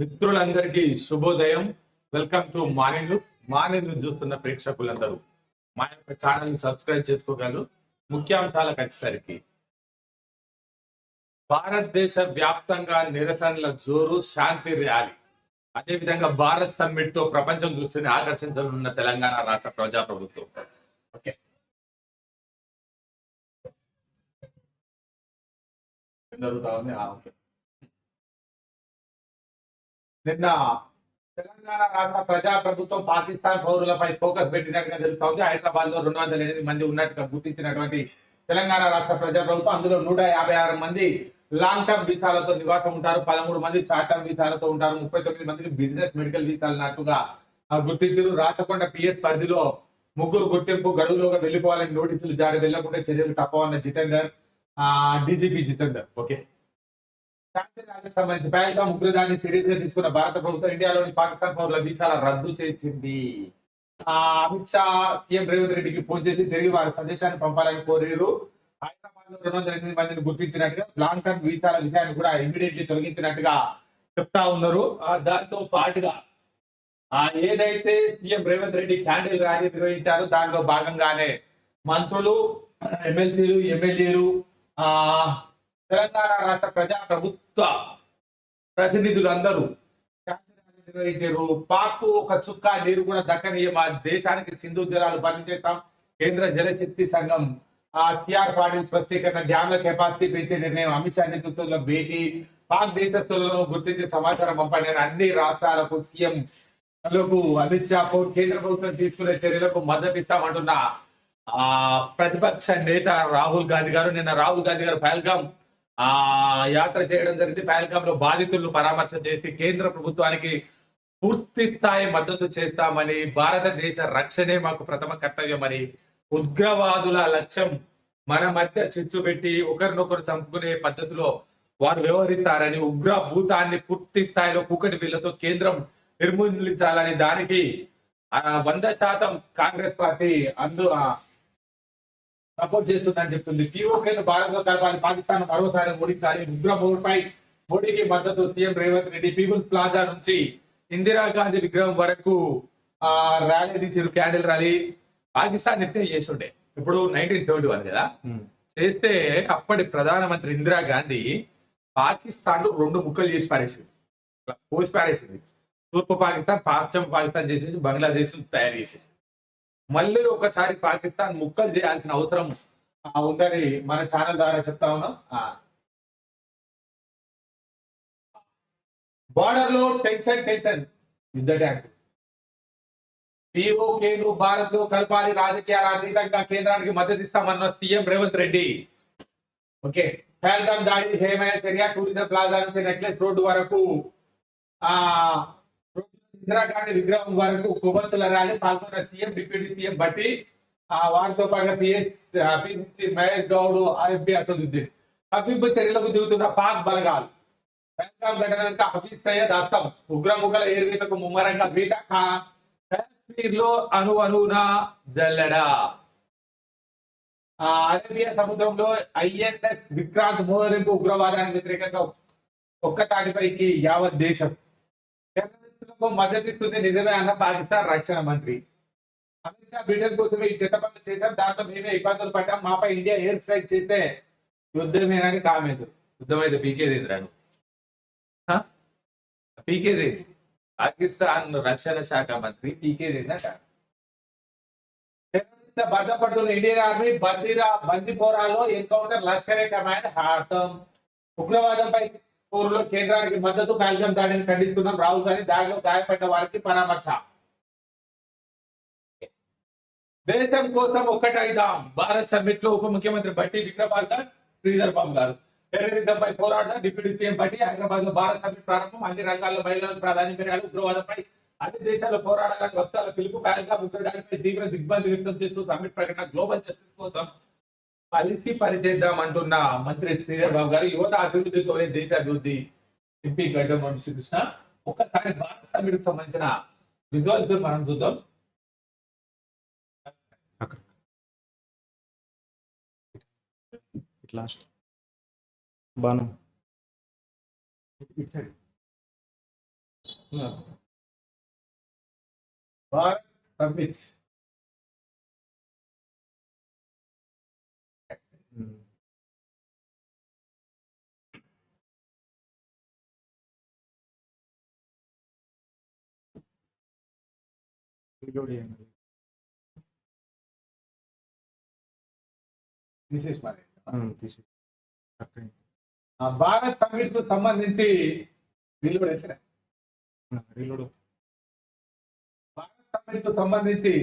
మిత్రులందరికీ శుభోదయం. Welcome to morning news morning news చూస్తున్న ప్రేక్షకులందరూ. మా యొక్క ఛానల్ సబ్స్క్రైబ్ చేసుకోగలరు. ముఖ్యాంశాలకు వచ్చేసరికి భారతదేశ వ్యాప్తంగా నిరసనల జోరు శాంతి ర్యాలీ. అదేవిధంగా భారత్ సమ్మిట్తో ప్రపంచం దృష్టిని ఆకర్షించనున్న తెలంగాణ రాష్ట్ర ప్రజాప్రభుత్వం. ఓకే జరుగుతా ఉంది? ఓకే నిన్న తెలంగాణ రాష్ట్ర ప్రజా ప్రభుత్వం పాకిస్తాన్ పౌరులపై ఫోకస్ పెట్టినట్టుగా తెలుస్తోంది. హైదరాబాద్లో రెండు వందల ఎనిమిది మంది ఉన్నట్టుగా గుర్తించినటువంటి తెలంగాణ రాష్ట్ర ప్రజా ప్రభుత్వం అందులో నూట యాభై ఆరు మంది లాంగ్ టర్మ్ వీసాలతో నివాసం ఉంటారు. పదమూడు మంది షార్ట్ టర్మ్ వీసాలతో ఉంటారు. ముప్పై తొమ్మిది మందికి బిజినెస్ మెడికల్ వీసాలు ఉన్నట్టుగా గుర్తించారు. రాచకొండ పిఎస్ పరిధిలో ముగ్గురు గుర్తింపు గడువులోగా వెళ్ళిపోవాలని నోటీసులు జారీ. వెళ్ళకుండా చర్యలు తప్పవన్న జితేందర్ డీజీపీ జితేందర్. ఓకే శాంతి సంబంధించి పైగా ముగ్గురు దాన్ని సీరియస్గా తీసుకున్న భారత ప్రభుత్వం ఇండియాలోని పాకిస్తాన్ పౌరుల వీసాల రద్దు చేసింది. ఆ, అమిత్ షా సీఎం రేవంత్ రెడ్డికి ఫోన్ చేసి తిరిగి వారి సందేశాన్ని పంపాలని కోరారు. హైదరాబాద్లో రెండు వందల ఎనిమిది మందిని గుర్తించినట్టుగా లాంగ్ టర్మ్ వీసాల విషయాన్ని కూడా ఇమీడియట్లీ తొలగించినట్టుగా చెప్తా ఉన్నారు. దాంతో పాటుగా ఆ ఏదైతే CM Revanth Reddy candle rally నిర్వహించారో దానిలో భాగంగానే మంత్రులు ఎమ్మెల్సీలు ఎమ్మెల్యేలు ఆ తెలంగాణ రాష్ట్ర ప్రజా ప్రభుత్వ ప్రతినిధులందరూ శాంతి నిర్వహించారు. పాక్ ఒక చుక్క నీరు కూడా దక్కని మా దేశానికి సింధు జలాలు పనిచేస్తాం. కేంద్ర జలశక్తి సంఘం ఆ సిఆర్ పాటిల్ స్పష్టీకరణ డ్యామ్ల కెపాసిటీ పెంచే నిర్ణయం అమిత్ షా నేతృత్వంలో భేటీ. పాక్ దేశస్తులను గుర్తించి సమాచారం పంపండి అన్ని రాష్ట్రాలకు సీఎం లకు అమిత్ షా కేంద్ర ప్రభుత్వం తీసుకునే చర్యలకు మద్దతు ఇస్తామంటున్న ఆ ప్రతిపక్ష నేత రాహుల్ గాంధీ గారు. నిన్న రాహుల్ గాంధీ గారు పహల్గాం ఆ యాత్ర చేయడం జరిగింది. పహల్గాం లో బాధితులను పరామర్శ చేసి కేంద్ర ప్రభుత్వానికి పూర్తి స్థాయి మద్దతు చేస్తామని భారతదేశ రక్షణే మాకు ప్రథమ కర్తవ్యమని ఉగ్రవాదుల లక్ష్యం మన మధ్య చిచ్చు పెట్టి ఒకరినొకరు చంపుకునే పద్ధతిలో వారు వ్యవహరిస్తారని ఉగ్ర భూతాన్ని పూర్తి స్థాయిలో కూకటి బిల్లతో కేంద్రం నిర్మూలించాలని దానికి వంద శాతం కాంగ్రెస్ పార్టీ అందు సపోర్ట్ చేస్తుందని చెప్తుంది. పీఓకేను భారత్లో కలపాలి పాకిస్తాన్ మరోసారి ఓడించాలి. ఉగ్రమూడుపై మోడీకి మద్దతు CM Revanth Reddy people's plaza నుంచి ఇందిరాగాంధీ విగ్రహం వరకు ఆ ర్యాలీ తీసిరు క్యాండిల్ ర్యాలీ పాకిస్తాన్ ఎట్టే చేస్తుండే. ఇప్పుడు నైన్టీన్ సెవెంటీ వన్ కదా చేస్తే అప్పటి ప్రధానమంత్రి ఇందిరాగాంధీ పాకిస్తాన్లో రెండు ముక్కలు చేసి పారేసింది కోసి పారేసింది తూర్పు పాకిస్తాన్ పశ్చిమ పాకిస్తాన్ చేసేసి బంగ్లాదేశ్ తయారు చేసేసి మళ్ళీ ఒకసారి పాకిస్తాన్ ముక్కలు చేయాల్సిన అవసరం ఉందని మన ఛానల్ ద్వారా చెప్తా ఉన్నాం. బార్డర్లో టెన్షన్ టెన్షన్ యుద్ధ ట్యాంక్. పిఓకేలు భారత్లో కలపాలి రాజకీయాల అతీతంగా కేంద్రానికి మద్దతు ఇస్తామన్న సీఎం రేవంత్ రెడ్డి. ఓకే. పహల్గాం దాడి హేమయ చర్య టూరిజం ప్లాజా నుంచి నెక్లెస్ రోడ్డు వరకు. ఆ ఇందిరాగాంధీ విగ్రహం వరకు కొవ్వొత్తుల ర్యాలీ పాల్గొన్న సీఎం డిప్యూటీ సీఎం బట్టి ఆ వారితో పాటుగా PS PCC Mahesh Goud MP Asaduddin. తప్పింపు చర్యలకు దిగుతున్న పాక్ బలగాలు. పహల్గాం ఘటన హఫీజ్ సయ్యద్ అస్తం. ఉగ్రముఖల ఏర్వేతకు ముమ్మరంగా బీట కా- కాశ్మీర్లో అను అణువున జల్లెడ. అరేబియా సముద్రంలో ఐఎన్ఎస్ విక్రాంత్ మోహరింపు ఉగ్రవాదానికి వ్యతిరేకంగా ఒక్క తాటిపైకి యావత్ దేశం టెర్రరిస్టులకు మద్దతిస్తుంది నిజమే అన్న పాకిస్తాన్ రక్షణ మంత్రి. అమెరికా బ్రిటన్ కోసమే ఈ చిత్తపనులు చేశాం. దాంతో మేమే ఇబ్బందులు పడ్డాం. మాపై ఇండియా ఎయిర్ స్ట్రైక్ చేస్తే యుద్ధమేనని కామెంట్. యుద్ధం అయితే పీకేది రాను పాకిస్తాన్ రక్షణ శాఖ మంత్రి పీకేది టెర్రరిస్టుల భద్రపడుతున్న ఇండియన్ ఆర్మీ బందీరా బందిపోరాలో ఎన్కౌంటర్ లష్కరే కమాండ్ హాతం ఉగ్రవాదంపై ఊర్లో కేంద్రానికి మద్దతు కాల్గం దాడిని ఖండిస్తున్నాం. రాహుల్ గాంధీ దాడిలో గాయపడ్డ వారికి పరామర్శ. దేశం కోసం ఒక్కటైదాం భారత్ సమ్మిట్లో ఉప ముఖ్యమంత్రి బట్టి విక్రమార్క శ్రీధర్ బాబు గారు. టెర్రరిజంపై పోరాటం డిప్యూటీ సీఎం బట్టి హైదరాబాద్లో భారత్ సమ్మిట్ ప్రారంభం అన్ని రంగాల్లో మహిళలకు ప్రాధాన్యం పెరగాలి ఉగ్రవాదంపై అన్ని దేశాల్లో పోరాడాలని వక్తాల పిలుపు ప్యాల్గా ఉగ్రదాడిపై తీవ్ర దిగ్బంధి వ్యక్తం చేస్తూ సమ్మిట్ ప్రకటన గ్లోబల్ జస్టిస్ కోసం కలిసి పనిచేద్దాం అంటున్న మంత్రి శ్రీధర్ బాబు గారు యువత అభివృద్ధితోనే దేశ అభివృద్ధి ఎంపీ గడ్డం వంశీకృష్ణ ఒక్కసారి భారత సమ్మిట్ సంబంధించిన విజువల్స్ మనం చూద్దాం. లాస్ట్ బాను ఇటు సైడ్. తీసేసి మరి తీసి ఆ భారత్ సమ్మిట్కు సంబంధించి కూడా ఎట్లా రీలోడ్ భారత్ సమ్మిట్కు సంబంధించి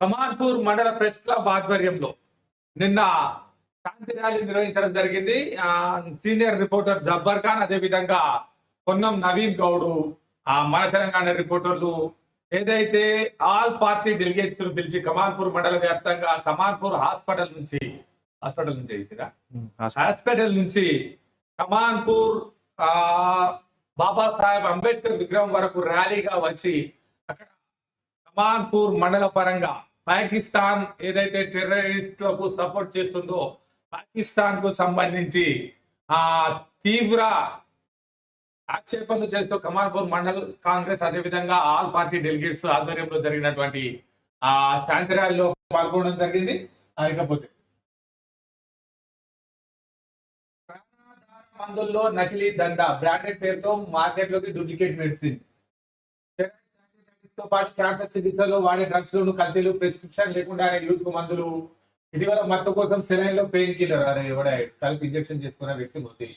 కమాన్పూర్ మండల ప్రెస్ క్లబ్ ఆధ్వర్యంలో నిన్న శాంతి ర్యాలీ నిర్వహించడం జరిగింది. ఆ, సీనియర్ రిపోర్టర్ జబ్బర్ ఖాన్ అదే విధంగా పొన్నం నవీన్ గౌడు ఆ మన తెలంగాణ రిపోర్టర్లు ఏదైతే ఆల్ పార్టీ డెలిగేట్స్ పిలిచి కమాన్పూర్ మండల వ్యాప్తంగా కమాన్పూర్ హాస్పిటల్ నుంచి హాస్పిటల్ నుంచి చేసిరా? హాస్పిటల్ నుంచి కమాన్పూర్ ఆ బాబాసాహెబ్ అంబేద్కర్ విగ్రహం వరకు ర్యాలీగా వచ్చి అక్కడ కమాన్పూర్ మండల పరంగా పాకిస్తాన్ ఏదైతే టెర్రరిస్టులకు సపోర్ట్ చేస్తుందో పాకిస్తాన్కు సంబంధించి ఆ తీవ్ర ఆక్షేపణలు చేస్తూ కమాన్పూర్ మండల్ కాంగ్రెస్ అదేవిధంగా ఆల్ పార్టీ డెలిగేట్స్ ఆధ్వర్యంలో జరిగినటువంటి ఆ శాంతి ర్యాలీలో పాల్గొనడం జరిగింది. ఇకపోతే మందుల్లో నకిలీ దండ బ్రాండెడ్ పేరుతో మార్కెట్లోకి డూప్లికేట్ మెడిసిన్తో పాటు క్యాన్సర్ చికిత్సలో వాడే డ్రగ్స్ లోను కల్తీలు ప్రిస్క్రిప్షన్ లేకుండా యూత్ మందులు. ఇటీవల మత్తు కోసం సెలైన్లో పెయిన్ కిల్లర్ అరే ఎవడే కలిపి ఇంజెక్షన్ చేసుకున్న వ్యక్తి మృతి.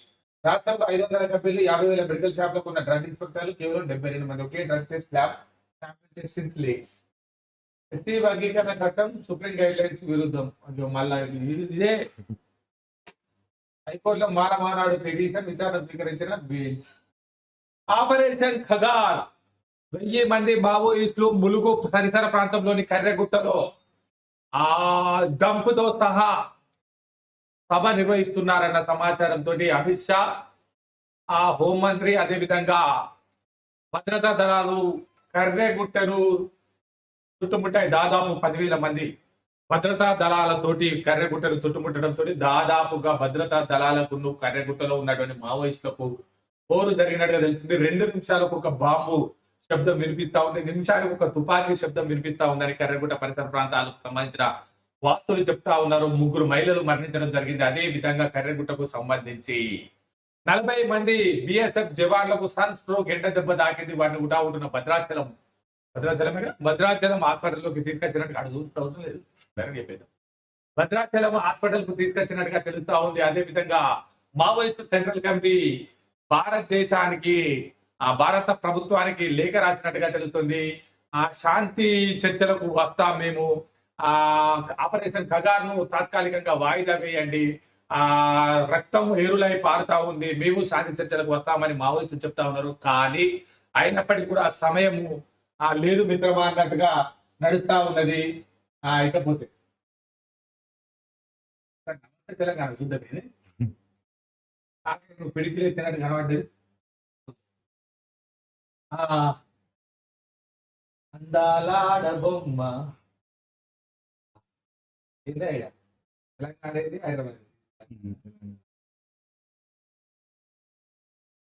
రాష్ట్రంలో ఐదు వందల కంపెనీలు యాభై వేల మెడికల్ షాప్లో ఉన్న డ్రగ్ ఇన్స్పెక్టర్లు కేవలం డెబ్బై రెండు మంది. ఒకే drug test lab sample testing lakes ST వర్గీకరణ చట్టం సుప్రీం గైడ్ లైన్స్ విరుద్ధం మళ్ళీ మళ్ళా ఇదే హైకోర్టులో మానమానాడు పిటిషన్ విచారణ స్వీకరించిన బెంచ్. ఆపరేషన్ ఖగార్. వెయ్యి మంది మావోయిస్టులు ములుగు పరిసర ప్రాంతంలోని కర్రెగుట్టలో ఆ డంపుతో సహా సభ నిర్వహిస్తున్నారన్న సమాచారంతో అమిత్ షా ఆ హోంమంత్రి అదేవిధంగా భద్రతా దళాలు కర్రెగుట్టను చుట్టుముట్టాయి దాదాపు పదివేల మంది. భద్రతా దళాలతోటి కర్రెగుట్టను చుట్టుముట్టడంతో దాదాపుగా భద్రతా దళాలకు కర్రెగుట్టలో ఉన్నటువంటి మావోయిస్టులకు పోరు జరిగినట్టుగా తెలిసింది రెండు నిమిషాలకు ఒక బాంబు శబ్దం వినిపిస్తా ఉంది. నిమిషానికి ఒక తుపాకీ శబ్దం వినిపిస్తా ఉందని కర్రెగుట్ట పరిసర ప్రాంతాలకు సంబంధించిన వార్తలు చెప్తా ఉన్నారు. ముగ్గురు మహిళలు మరణించడం జరిగింది. అదే విధంగా కర్రెగుట్టకు సంబంధించి నలభై మంది బిఎస్ఎఫ్ జవాన్లకు సన్ స్ట్రోక్ ఎండ దెబ్బ తాకింది. వాటిని ఉటా ఉంటున్న భద్రాచలం భద్రాచలమే భద్రాచలం హాస్పిటల్లోకి తీసుకొచ్చినట్టు అక్కడ చూసిన అవసరం లేదు. వేరే చెప్పేది భద్రాచలం హాస్పిటల్కు తీసుకొచ్చినట్టుగా తెలుస్తా ఉంది. అదే విధంగా మావోయిస్ట్ సెంట్రల్ కమిటీ భారతదేశానికి ఆ భారత ప్రభుత్వానికి లేఖ రాసినట్టుగా తెలుస్తుంది. ఆ శాంతి చర్చలకు వస్తాం మేము. ఆ ఆపరేషన్ కగార్ను తాత్కాలికంగా వాయిదా వేయండి. ఆ రక్తం ఏరులై పారుతా ఉంది. మేము శాంతి చర్చలకు వస్తామని మావోయిస్టులు చెప్తా ఉన్నారు. కానీ అయినప్పటికీ కూడా సమయము ఆ లేదు మిత్రమా అన్నట్టుగా నడుస్తా ఉన్నది. ఇకపోతే నమస్తే తెలంగాణ చూద్దాం ఇది. నువ్వు పిడికిలు ఎత్తినట్టు కనబడ్డది అందాలాడ బొమ్మ ఇదే. తెలంగాణ ఇది హైదరాబాద్.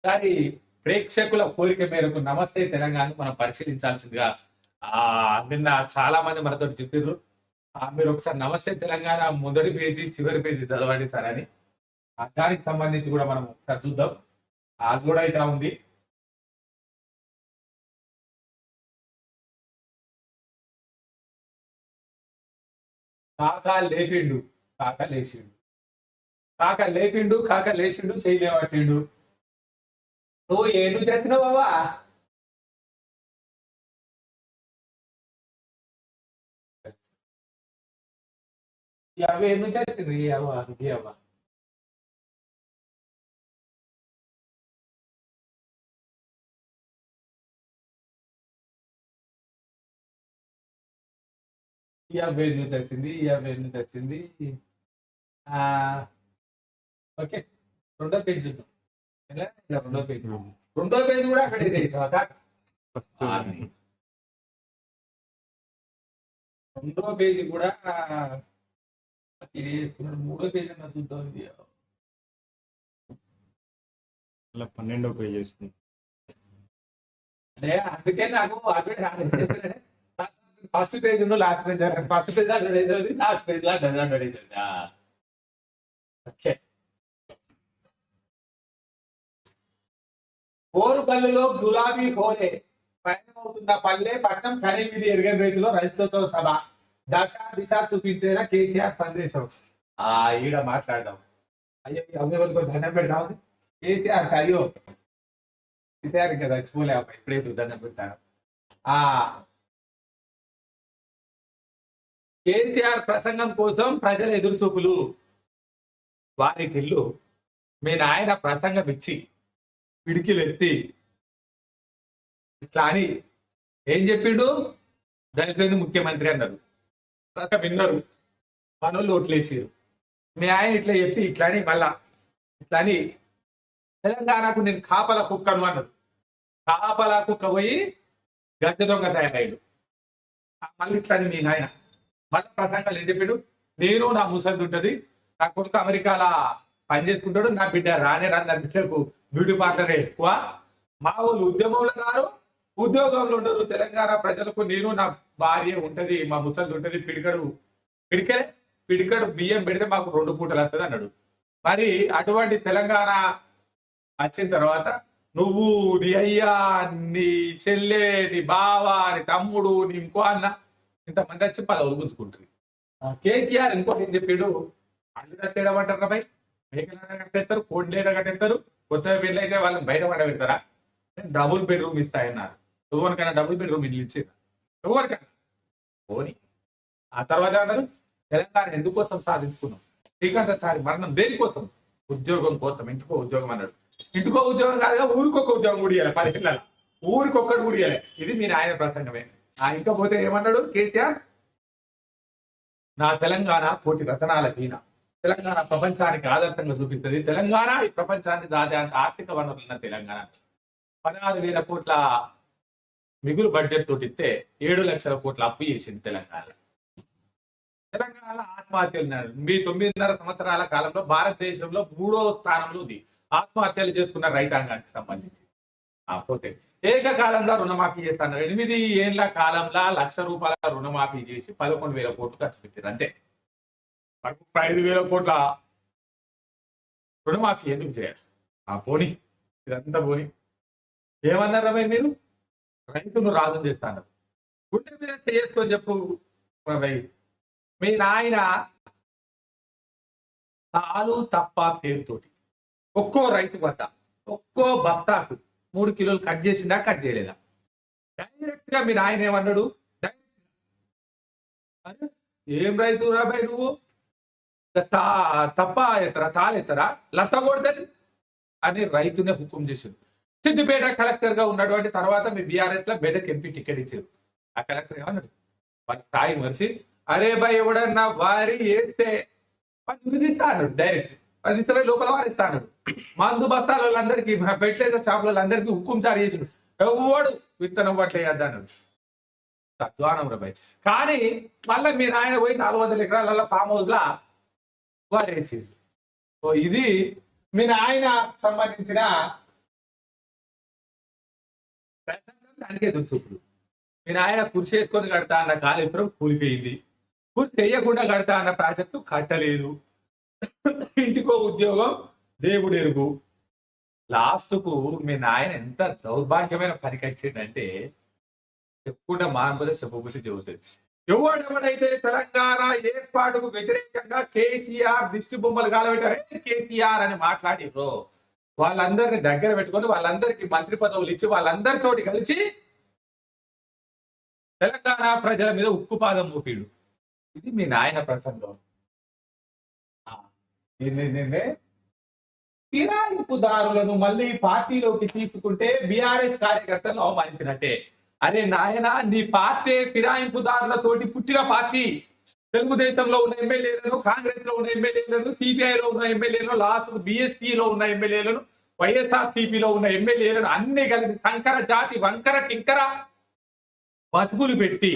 కానీ ప్రేక్షకుల కోరిక మేరకు నమస్తే తెలంగాణ మనం పరిశీలించాల్సిందిగా ఆ నిన్న చాలా మంది మనతో చెప్పారు ఆ, మీరు ఒకసారి నమస్తే తెలంగాణ మొదటి పేజీ చివరి పేజీ చదవండి సార్ అని. దానికి సంబంధించి కూడా మనం ఒకసారి చూద్దాం. అది కూడా అయితే ఉంది. కాక లేపిండు కాక లేచిండు. కాక లేపిండు కాక లేచిండు చేయలేవట్టిండు నువ్వు ఏడు చచ్చినావు బాబా యాభై ఏడు నుంచి వచ్చింది అవ్వ ఈ అవ్వ ఈ అబ్బాయి నుంచి వచ్చింది ఈ అబ్బాయి నుంచి వచ్చింది ఆ, ఓకే రెండో పేజ్ రెండో పేజ్ రెండో పేజ్ కూడా అక్కడ? ఆరు. రెండో పేజీ కూడా ఇది వేసుకున్నాడు. మూడో పేజీ అన్న చూద్దాం ఇది. అలా పన్నెండో పేజ్ అదే అందుకే నాకు first page last page first page వేసేది లాస్ట్ పేజ్లో వేసేది ఓకే. కోరుపల్లిలో గులాబీ హోలే. పయనమవుతున్న పల్లె పట్నం కనివిధి ఎరగని రైతులో రైతులతో సభ. దశ దిశ చూపించేలా కేసీఆర్ సందేశం ఆ ఈడ మాట్లాడదాం. అయ్యో ఈ అమ్మేవాళ్ళకి దండం పెడతాం కేసీఆర్ అయ్యో. కేసీఆర్ ఇంకా చచ్చిపోలే అబ్బాయి ఇప్పుడే దండం పెడతాను ఆ. కేసీఆర్ ప్రసంగం కోసం ప్రజల ఎదురుచూపులు. వారికిల్లు మీ నాయన ప్రసంగం ఇచ్చి పిడికిలెత్తి. ఇట్లా అని ఏం చెప్పిండు? దళితులను ముఖ్యమంత్రి అన్నారు. విన్నారు. మనోళ్ళు ఓట్లేసారు మీ ఆయన ఇట్లా చెప్పి ఇట్లా అని మళ్ళా ఇట్లా అని తెలంగాణకు నేను కాపల కుక్కను అన్నాడు. కాపల కుక్క పోయి గజ దొంగ తయారయ్యాడు మళ్ళీ ఇట్లా అని మీ నాయన. మళ్ళీ ప్రసంగాలు ఏం చెప్పాడు? నేను నా ముసలి ఉంటుంది నా కొడుకు అమెరికాలో పని చేసుకుంటాడు నా బిడ్డ రానే రాని నా బిడ్డకు బ్యూటీ పార్లరే ఎక్కువ. మా వాళ్ళు ఉద్యమంలో రారు ఉద్యోగంలో ఉండరు. తెలంగాణ ప్రజలకు నేను నా భార్య ఉంటది మా ముసలిది ఉంటది పిడికడు. పిడికే పిడికడు బియ్యం పెడితే మాకు రెండు పూటలు వస్తుంది అన్నాడు. మరి అటువంటి తెలంగాణ వచ్చిన తర్వాత నువ్వు నీ అయ్యా నీ చెల్లె నీ బావ నీ తమ్ముడు నీ ఇంకో అన్న ఇంతమంది వచ్చి పదవులు గుంజుకుంటుంది కేసీఆర్ ఇంకోటి ఏం చెప్పాడు? తేడా కట్టేయమంటారు భయ్. మేకలైనా కట్టేస్తారు కోడ్లైనా కట్టేస్తారు కొత్త పెళ్ళి అయితే వాళ్ళని బయట పడబెడతారా? డబుల్ బెడ్రూమ్ ఇస్తాయన్నారు ఎవరికైనా డబుల్ బెడ్రూమ్ ఇల్లు ఇచ్చేది? ఎవరికైనా పోని. ఆ తర్వాత ఏమన్నారు తెలంగాణ ఎందుకోసం సాధించుకున్నాం? శ్రీకాంతాచారి మరణం దేనికోసం ఉద్యోగం కోసం ఇంటికో ఉద్యోగం అన్నాడు. ఇంటికో ఉద్యోగం కాదుగా ఊరికొక ఉద్యోగం కూడా ఇవ్వాలి పది పిల్లలు. ఊరికొక్కడు కూడా ఇవ్వాలి ఇది మీ ఆయన ప్రసంగమే. ఆ ఇంకా పోతే ఏమన్నాడు కేసీఆర్? నా తెలంగాణ కోటి రతనాల వీణ. తెలంగాణ ప్రపంచానికి ఆదర్శంగా చూపిస్తుంది. తెలంగాణ ఈ ప్రపంచాన్ని దాదాపు ఆర్థిక వనరులున్న తెలంగాణ. పదహారు వేల కోట్ల మిగులు బడ్జెట్ తోటి ఇస్తే ఏడు లక్షల కోట్ల అప్పు చేసింది తెలంగాణ. తెలంగాణలో ఆత్మహత్యలు మీ తొమ్మిదిన్నర సంవత్సరాల కాలంలో భారతదేశంలో మూడో స్థానంలో ఉంది. ఆత్మహత్యలు చేసుకున్న రైతాంగానికి సంబంధించి. ఆ, పోతే ఏకకాలంలో రుణమాఫీ చేస్తాను. ఎనిమిది ఏళ్ళ కాలంలో లక్ష రూపాయల రుణమాఫీ చేసి పదకొండు వేల కోట్లు ఖర్చు పెట్టారు. అంతే. ముప్పై ఐదు వేల కోట్ల రుణమాఫీ ఎందుకు చేయాలి? ఆ పోని. ఇదంతా పోని. ఏమన్నారా మీరు? రైతును రాజు చేస్తాను. గుండె మీద చేసుకొని చెప్పు మీ నాయన తాలు తప్ప పేరుతోటి ఒక్కో రైతు వద్ద ఒక్కో బస్తాకు మూడు కిలోలు కట్ చేసిందా కట్ చేయలేదా? డైరెక్ట్గా మీ నాయన ఏమన్నాడు? ఏం రైతు రాబాయి నువ్వు? తా తప్ప ఎత్తరా తాలెత్తరా? లత్త కొడతది అని రైతునే హుకుం చేసిండు. సిద్దిపేట కలెక్టర్గా ఉన్నటువంటి తర్వాత మీ బీఆర్ఎస్లో మెదక్ ఎంపీ టికెట్ ఇచ్చారు. ఆ కలెక్టర్ ఏమన్నాడు? వారి స్థాయి మనిషి అరే బాయ్ ఎవడన్నా వారి వేస్తే ఇస్తాను డైరెక్ట్ పది లోపల వారిస్తాడు. మందు బస్తాల వాళ్ళందరికీ ఫెర్టిలైజర్ షాప్ వాళ్ళందరికీ హుకుం జారీ చేసిండు. ఎవడు విత్తనం పట్ల తద్వానం తత్వానం కానీ మళ్ళీ మీరు ఆయన పోయి నాలుగు వందల ఎకరాల ఫామ్ హౌస్ లా వారేసింది సో ఇది మీ నాయన సంబంధించిన ప్రసంగం దానికే ఇప్పుడు. మీ నాయన కుర్చీ వేసుకొని కడతా అన్న కాళేశ్వరం కూలిపోయింది. కుర్చీ వేయకుండా కడతా అన్న ప్రాజెక్టు కట్టలేదు. ఇంటికో ఉద్యోగం దేవుడు ఎరుగు. లాస్ట్కు మీ నాయన ఎంత దౌర్భాగ్యమైన పనికి వచ్చిందంటే చెప్పుకుంటే మానబోదే చెప్పబోతే చెబుతుంది. ఎవడెవడైతే తెలంగాణ ఏర్పాటుకు వ్యతిరేకంగా కేసీఆర్ దిష్టి బొమ్మలు కాలబెట్టారే కేసీఆర్ అని మాట్లాడిర్రో వాళ్ళందరిని దగ్గర పెట్టుకొని వాళ్ళందరికీ మంత్రి పదవులు ఇచ్చి వాళ్ళందరితోటి కలిసి తెలంగాణ ప్రజల మీద ఉక్కుపాదం మోపిడు ఇది మీ నాయన ప్రసంగం. ఆ, నిన్నే ఫిరాయింపుదారులను మళ్ళీ పార్టీలోకి తీసుకుంటే బీఆర్ఎస్ కార్యకర్తలను అవమానించినట్టే. అరే నాయన నీ పార్టీ ఫిరాయింపుదారులతోటి పుట్టిన పార్టీ. తెలుగుదేశంలో ఉన్న ఎమ్మెల్యేలను కాంగ్రెస్లో ఉన్న ఎమ్మెల్యేలను సిపిఐ లో ఉన్న ఎమ్మెల్యేలను లాస్ట్ బిఎస్పీ లో ఉన్న ఎమ్మెల్యేలను వైఎస్ఆర్లో ఉన్న ఎమ్మెల్యేలను అన్ని కలిసి సంకర జాతి వంకర టింకర బతుకులు పెట్టి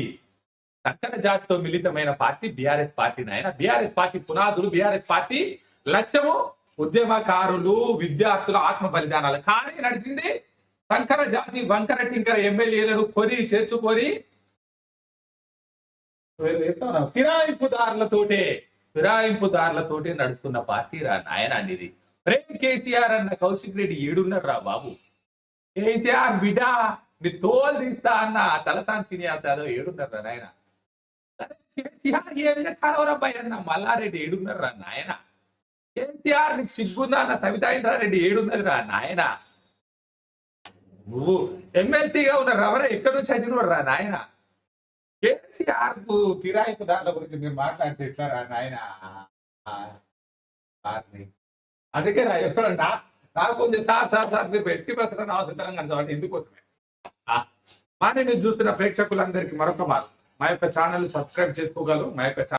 సంకర జాతితో మిళితమైన పార్టీ బీఆర్ఎస్ పార్టీ నాయన. బీఆర్ఎస్ పార్టీ పునాదులు బీఆర్ఎస్ పార్టీ లక్ష్యము ఉద్యమకారులు విద్యార్థుల ఆత్మ బలిదానాలు. కానీ నడిచింది సంకర జాతి వంకర టింకర ఎమ్మెల్యేలను కొని చేర్చుకొని ఫిరాయింపుదారులతోటే ఫిరాయింపుదారులతోటే నడుస్తున్న పార్టీ రా నాయన అనేది. రే కేసీఆర్ అన్న కౌశిక్ రెడ్డి ఏడున్నారు రా బాబు. కేసీఆర్ బిడ్డ నీ తోలు తీస్తా అన్న తలసాన్ శ్రీనివాస్ యాదవ్ ఏడున్నారు రా నాయన. కేసీఆర్ ఏ విధంగా అన్న మల్లారెడ్డి ఏడున్నారు రా నాయన. కేసీఆర్ నీకు సిగ్గుందా అన్న సవితా రెడ్డి ఏడున్నది రా నాయన. నువ్వు ఎమ్మెల్సీగా ఉన్న రవర ఎక్కడి నుంచి చదివినవాడు రా నాయనా. కేసీఆర్కు ఫిరాయింపు దాని గురించి మీరు మాట్లాడితే ఎట్లారా నాయన? అందుకే రా ఎప్పుడు నాకు కొంచెం సార్ సార్ సార్ మీరు ఎట్టి బస్సులో అవసరం కనసాలంటే ఎందుకోసమే? మా నేను చూస్తున్న ప్రేక్షకులందరికీ మరొక మారు. మా యొక్క ఛానల్ సబ్స్క్రైబ్ చేసుకోగలరు మా యొక్క